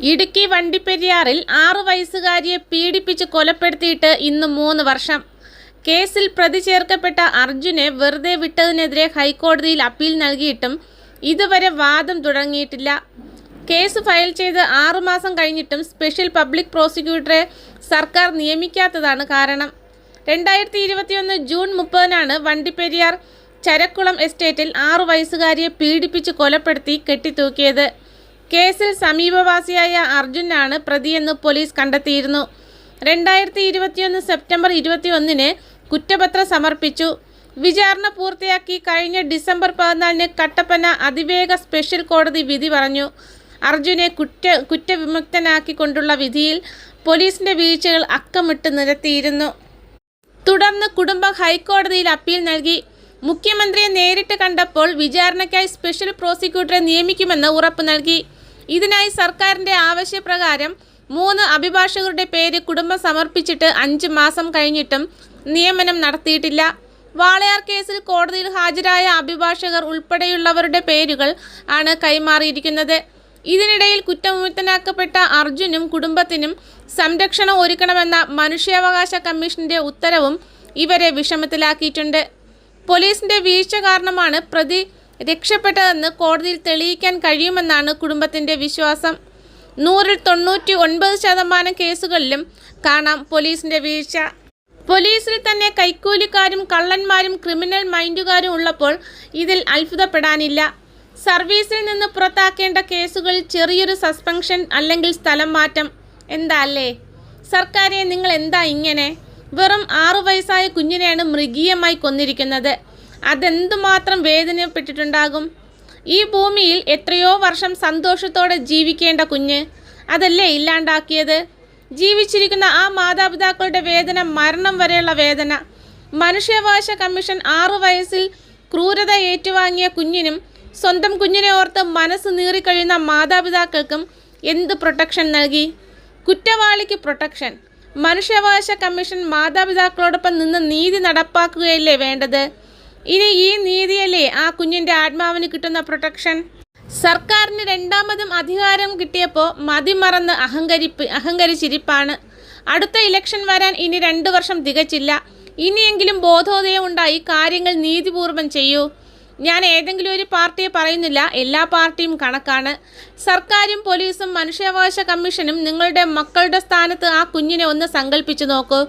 ഇടുക്കി വണ്ടിപ്പെരിയാറിൽ ആറു വയസ്സുകാരിയെ പീഡിപ്പിച്ച് കൊലപ്പെടുത്തിയിട്ട് ഇന്ന് മൂന്ന് വർഷം. കേസിൽ പ്രതി ചേർക്കപ്പെട്ട അർജുനെ വെറുതെ വിട്ടതിനെതിരെ ഹൈക്കോടതിയിൽ അപ്പീൽ നൽകിയിട്ടും ഇതുവരെ വാദം തുടങ്ങിയിട്ടില്ല. കേസ് ഫയൽ ചെയ്ത് ആറുമാസം കഴിഞ്ഞിട്ടും സ്പെഷ്യൽ പബ്ലിക് പ്രോസിക്യൂട്ടറെ സർക്കാർ നിയമിക്കാത്തതാണ് കാരണം. രണ്ടായിരത്തി ഇരുപത്തിയൊന്ന് ജൂൺ മുപ്പതിനാണ് വണ്ടിപ്പെരിയാർ ചരക്കുളം എസ്റ്റേറ്റിൽ ആറു വയസ്സുകാരിയെ പീഡിപ്പിച്ച് കൊലപ്പെടുത്തി കെട്ടിത്തൂക്കിയത്. കേസിൽ സമീപവാസിയായ അർജുനാണ് പ്രതിയെന്ന് പോലീസ് കണ്ടെത്തിയിരുന്നു. രണ്ടായിരത്തി ഇരുപത്തിയൊന്ന് സെപ്റ്റംബർ ഇരുപത്തിയൊന്നിന് കുറ്റപത്രം സമർപ്പിച്ചു. വിചാരണ പൂർത്തിയാക്കി കഴിഞ്ഞ ഡിസംബർ പതിനാലിന് കട്ടപ്പന അതിവേഗ സ്പെഷ്യൽ കോടതി വിധി പറഞ്ഞു. അർജുനെ കുറ്റ കുറ്റവിമുക്തനാക്കിക്കൊണ്ടുള്ള വിധിയിൽ പോലീസിന്റെ വീഴ്ചകൾ അക്കമിട്ട് നിരത്തിയിരുന്നു. തുടർന്ന് കുടുംബം ഹൈക്കോടതിയിൽ അപ്പീൽ നൽകി. മുഖ്യമന്ത്രിയെ നേരിട്ട് കണ്ടപ്പോൾ വിചാരണയ്ക്കായി സ്പെഷ്യൽ പ്രോസിക്യൂട്ടറെ നിയമിക്കുമെന്ന് ഉറപ്പ് നൽകി. ഇതിനായി സർക്കാരിന്റെ ആവശ്യപ്രകാരം മൂന്ന് അഭിഭാഷകരുടെ പേര് കുടുംബം സമർപ്പിച്ചിട്ട് അഞ്ച് മാസം കഴിഞ്ഞിട്ടും നിയമനം നടത്തിയിട്ടില്ല. വാളയാർ കേസിൽ കോടതിയിൽ ഹാജരായ അഭിഭാഷകർ ഉൾപ്പെടെയുള്ളവരുടെ പേരുകൾ ആണ് കൈമാറിയിരിക്കുന്നത്. ഇതിനിടയിൽ കുറ്റവിമുക്തനാക്കപ്പെട്ട അർജുനും കുടുംബത്തിനും സംരക്ഷണം ഒരുക്കണമെന്ന മനുഷ്യാവകാശ കമ്മീഷന്റെ ഉത്തരവും ഇവരെ വിഷമത്തിലാക്കിയിട്ടുണ്ട്. പോലീസിന്റെ വീഴ്ച കാരണമാണ് പ്രതി രക്ഷപ്പെട്ടതെന്ന് കോടതിയിൽ തെളിയിക്കാൻ കഴിയുമെന്നാണ് കുടുംബത്തിന്റെ വിശ്വാസം. നൂറിൽ തൊണ്ണൂറ്റി ഒൻപത് ശതമാനം കേസുകളിലും കാണാം പോലീസിന്റെ വീഴ്ച. പോലീസിൽ തന്നെ കൈക്കൂലിക്കാരും കള്ളന്മാരും ക്രിമിനൽ മൈൻഡുകാരും ഉള്ളപ്പോൾ ഇതിൽ അത്ഭുതപ്പെടാനില്ല. സർവീസിൽ നിന്ന് പുറത്താക്കേണ്ട കേസുകളിൽ ചെറിയൊരു സസ്പെൻഷൻ അല്ലെങ്കിൽ സ്ഥലം മാറ്റം. എന്താ അല്ലേ? സർക്കാരെ നിങ്ങൾ എന്താ ഇങ്ങനെ? വെറും ആറു വയസ്സായ കുഞ്ഞിനെയാണ് മൃഗീയമായി കൊന്നിരിക്കുന്നത്. അതെന്തുമാത്രം വേദനപ്പെട്ടിട്ടുണ്ടാകും? ഈ ഭൂമിയിൽ എത്രയോ വർഷം സന്തോഷത്തോടെ ജീവിക്കേണ്ട കുഞ്ഞ് അതല്ലേ ഇല്ലാണ്ടാക്കിയത്? ജീവിച്ചിരിക്കുന്ന ആ മാതാപിതാക്കളുടെ വേദന മരണം വരെയുള്ള വേദന. മനുഷ്യാവകാശ കമ്മീഷൻ ആറു വയസ്സിൽ ക്രൂരത ഏറ്റുവാങ്ങിയ കുഞ്ഞിനും സ്വന്തം കുഞ്ഞിനെ ഓർത്ത് മനസ്സ് നീറിക്കഴിയുന്ന മാതാപിതാക്കൾക്കും എന്ത് പ്രൊട്ടക്ഷൻ നൽകി? കുറ്റവാളിക്ക് പ്രൊട്ടക്ഷൻ. മനുഷ്യാവകാശ കമ്മീഷൻ മാതാപിതാക്കളോടൊപ്പം നിന്ന് നീതി നടപ്പാക്കുകയല്ലേ വേണ്ടത്? ഇനി ഈ നീതിയല്ലേ ആ കുഞ്ഞിന്റെ ആത്മാവിന് കിട്ടുന്ന പ്രൊട്ടക്ഷൻ സർക്കാരിന് രണ്ടാമതും അധികാരം കിട്ടിയപ്പോൾ മതിമറന്ന് അഹങ്കരിപ്പ് അഹങ്കരിച്ചിരിപ്പാണ്. അടുത്ത ഇലക്ഷൻ വരാൻ ഇനി രണ്ടു വർഷം തികച്ചില്ല. ഇനിയെങ്കിലും ബോധോദയം ഉണ്ടായി കാര്യങ്ങൾ നീതിപൂർവം ചെയ്യൂ. ഞാൻ ഏതെങ്കിലും ഒരു പാർട്ടിയെ പറയുന്നില്ല എല്ലാ പാർട്ടിയും കണക്കാണ്. സർക്കാരും പോലീസും മനുഷ്യാവകാശ കമ്മീഷനും നിങ്ങളുടെ മക്കളുടെ സ്ഥാനത്ത് ആ കുഞ്ഞിനെ ഒന്ന് സങ്കല്പിച്ചു നോക്കൂ.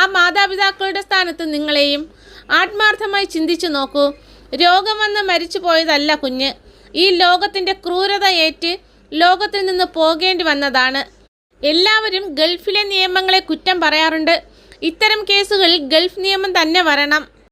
ആ മാതാപിതാക്കളുടെ സ്ഥാനത്ത് നിങ്ങളെയും ആത്മാർത്ഥമായി ചിന്തിച്ചു നോക്കൂ. രോഗം വന്ന് മരിച്ചു പോയതല്ല കുഞ്ഞ്. ഈ ലോകത്തിന്റെ ക്രൂരത ഏറ്റ് ലോകത്തിൽ നിന്ന് പോകേണ്ടി വന്നതാണ്. എല്ലാവരും ഗൾഫിലെ നിയമങ്ങളെ കുറ്റം പറയാറുണ്ട്. ഇത്തരം കേസുകളിൽ ഗൾഫ് നിയമം തന്നെ വരണം.